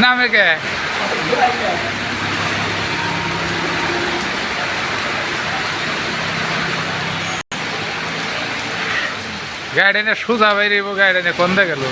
নামে কে? গাড়ি নিয়ে সোজা বাইরে গাড়ি নিয়ে কোনটা গেল?